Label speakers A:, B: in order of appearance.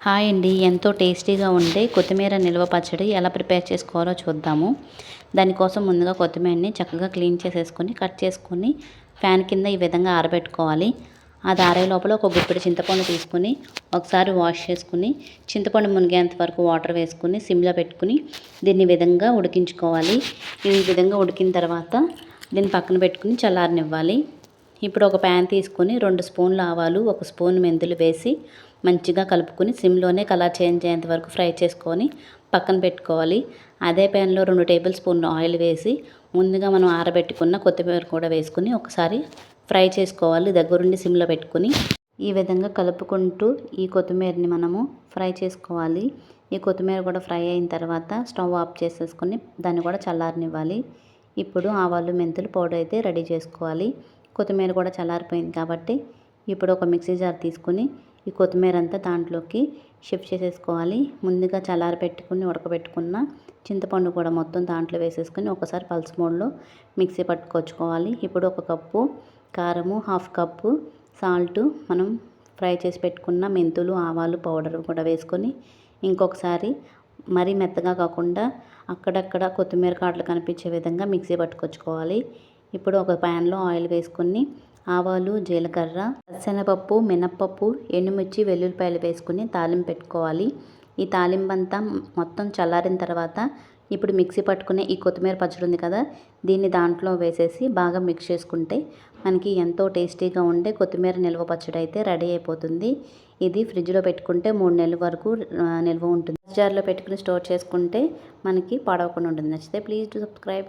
A: Hi అండి. ఎంతో టేస్టీగా ఉండే కొత్తిమీర నిల్వ పచ్చడి ఎలా ప్రిపేర్ చేసుకోవాలో చూద్దాము. దానికోసం ముందుగా కొత్తిమీరని చక్కగా క్లీన్ చేసేసుకొని కట్ చేసుకొని ఫ్యాన్ కింద ఈ విధంగా ఆరబెట్టుకోవాలి. అది ఆరే లోపల ఒక గుప్పెడు చింతపండు తీసుకుని ఒకసారి వాష్ చేసుకుని చింతపండు మునిగేంత వరకు వాటర్ వేసుకుని సిమ్లో పెట్టుకుని దీన్ని విధంగా ఉడికించుకోవాలి. ఈ విధంగా ఉడికిన తర్వాత దీన్ని పక్కన పెట్టుకుని చల్లారనివ్వాలి. ఇప్పుడు ఒక ప్యాన్ తీసుకొని రెండు స్పూన్లు ఆవాలు ఒక స్పూన్ మెంతులు వేసి మంచిగా కలుపుకొని సిమ్లోనే కలర్ చేంజ్ అయ్యేంత వరకు ఫ్రై చేసుకొని పక్కన పెట్టుకోవాలి. అదే ప్యాన్లో రెండు టేబుల్ స్పూన్లు ఆయిల్ వేసి ముందుగా మనం ఆరబెట్టుకున్న కొత్తిమీర కూడా వేసుకుని ఒకసారి ఫ్రై చేసుకోవాలి. దగ్గరుండి సిమ్లో పెట్టుకుని ఈ విధంగా కలుపుకుంటూ ఈ కొత్తిమీరని మనము ఫ్రై చేసుకోవాలి. ఈ కొత్తిమీర కూడా ఫ్రై అయిన తర్వాత స్టవ్ ఆఫ్ చేసేసుకొని దాన్ని కూడా చల్లారనివ్వాలి. ఇప్పుడు ఆవాలు మెంతులు పౌడర్ అయితే రెడీ చేసుకోవాలి. కొత్తిమీర కూడా చల్లారిపోయింది కాబట్టి ఇప్పుడు ఒక మిక్సీ జార్ తీసుకుని ఈ కొత్తిమీర అంతా దాంట్లోకి షిఫ్ట్ చేసేసుకోవాలి. ముందుగా చల్లారి పెట్టుకుని ఉడకబెట్టుకున్న చింతపండు కూడా మొత్తం దాంట్లో వేసేసుకొని ఒకసారి పల్స్ మోడ్లో మిక్సీ పట్టుకొచ్చుకోవాలి. ఇప్పుడు ఒక కప్పు కారము హాఫ్ కప్పు సాల్ట్ మనం ఫ్రై చేసి పెట్టుకున్న మెంతులు ఆవాలు పౌడర్ కూడా వేసుకొని ఇంకొకసారి మరీ మెత్తగా కాకుండా అక్కడక్కడ కొత్తిమీర కాడలు కనిపించే విధంగా మిక్సీ పట్టుకొచ్చుకోవాలి. ఇప్పుడు ఒక ప్యాన్లో ఆయిల్ వేసుకొని ఆవాలు జీలకర్ర శనగపప్పు మినప్పప్పు ఎండుమిర్చి వెల్లుల్లిపాయలు వేసుకుని తాలింపు పెట్టుకోవాలి. ఈ తాలింపు అంతా మొత్తం చల్లారిన తర్వాత ఇప్పుడు మిక్సీ పట్టుకునే ఈ కొత్తిమీర పచ్చడి ఉంది కదా దీన్ని దాంట్లో వేసేసి బాగా మిక్స్ చేసుకుంటే మనకి ఎంతో టేస్టీగా ఉండే కొత్తిమీర నిల్వ పచ్చడి అయితే రెడీ అయిపోతుంది. ఇది ఫ్రిడ్జ్లో పెట్టుకుంటే మూడు నెలల వరకు నిల్వ ఉంటుంది. జార్లో పెట్టుకుని స్టోర్ చేసుకుంటే మనకి పాడవకుండా ఉంటుంది. నచ్చితే ప్లీజ్ టు సబ్స్క్రైబ్.